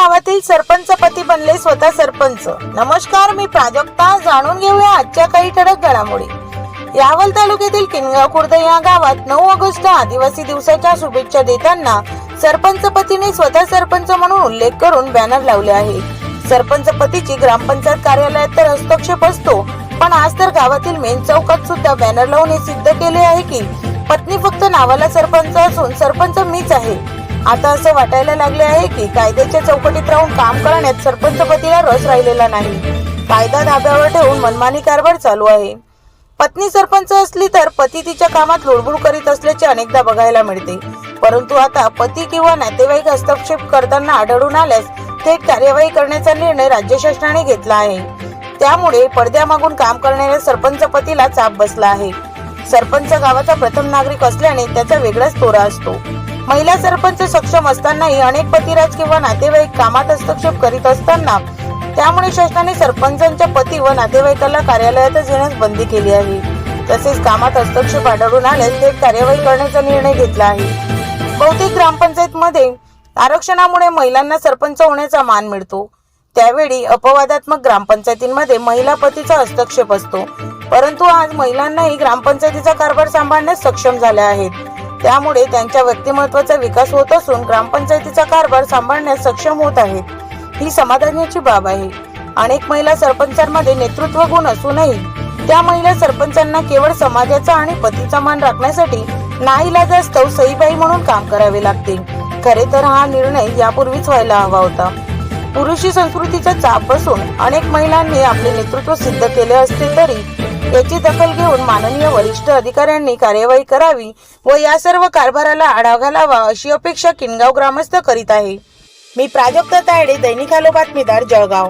गावातील सरपंच पती बनले स्वतः सरपंच. नमस्कार मी प्राजक्ता. जाणून घेऊया आजच्या काही ठळक घडामोडी. यावल तालुक्यातील किनगाव खुर्द या गावात नऊ ऑगस्ट आदिवासी दिवसाच्या शुभेच्छा देताना सरपंच पतीने स्वतः सरपंच म्हणून उल्लेख करून बॅनर लावले आहे. सरपंच पतीची ग्रामपंचायत कार्यालयात तर हस्तक्षेप असतो पण आज तर गावातील मेन चौकात सुद्धा बॅनर लावून हे सिद्ध केले आहे की पत्नी फक्त नावाला सरपंच असून सरपंच मीच आहे. आता असं वाटायला लागले आहे की कायद्याच्या चौकटीत राहून काम करण्यात सरपंचपतीला रस राहिलेला नाही. कायदा धाब्यावर ठेवून मनमानी कारभार चालू आहे. पत्नी सरपंच असली तर पती तिच्या कामात लुडबुड करीत असल्याचे अनेकदा बघायला मिळते. परंतु आता पती किंवा नातेवाईक हस्तक्षेप करताना आढळून आल्यास थेट कार्यवाही करण्याचा निर्णय राज्य शासनाने घेतला आहे. त्यामुळे पडद्यामागून काम करणाऱ्या सरपंच पतीला चाप बसला आहे. सरपंच गावाचा प्रथम नागरिक असल्याने त्याचा वेगळाच तोरा असतो. महिला सरपंच सक्षम असतानाही अनेक पतिराज किंवा नातेवाईक कामात हस्तक्षेप करीत असताना त्यामुळे शासनाने सरपंचांच्या पती व नातेवाईकाला कार्यालयातच येण्यास बंदी केली आहे. तसेच कामात हस्तक्षेप आढळून आल्यास थेट कार्यवाही करण्याचा निर्णय घेतला आहे. बहुतेक ग्रामपंचायतमध्ये आरक्षणामुळे महिलांना सरपंच होण्याचा मान मिळतो. त्यावेळी अपवादात्मक ग्रामपंचायतींमध्ये महिला पतीचा हस्तक्षेप असतो. परंतु आज महिलांनाही ग्रामपंचायतीचा कारभार सांभाळण्यास सक्षम झाल्या आहेत. त्यामुळे त्यांच्या व्यक्तिमत्वाचा विकास होत असून ग्रामपंचायतीचा कारभार सांभाळण्यास सक्षम होत आहेत ही समाधानाची बाब आहे. अनेक महिला सरपंचांमध्ये नेतृत्व गुण असूनही त्या महिला सरपंचांना केवळ समाजाचा आणि पतीचा मान राखण्यासाठी नाईलाजास्तव सईबाई म्हणून काम करावे लागते. खरे तर हा निर्णय यापूर्वीच व्हायला हवा होता. पुरुषी संस्कृतीचा चाप बसून अनेक महिलांनी आपले नेतृत्व सिद्ध केले असते तरी याची दखल घेऊन माननीय वरिष्ठ अधिकाऱ्यांनी कार्यवाही करावी व या सर्व कारभाराला आढावा घालावा अशी अपेक्षा किनगाव ग्रामस्थ करीत आहे. मी प्राजक्त तायडे दैनिक आलो बातमीदार जळगाव.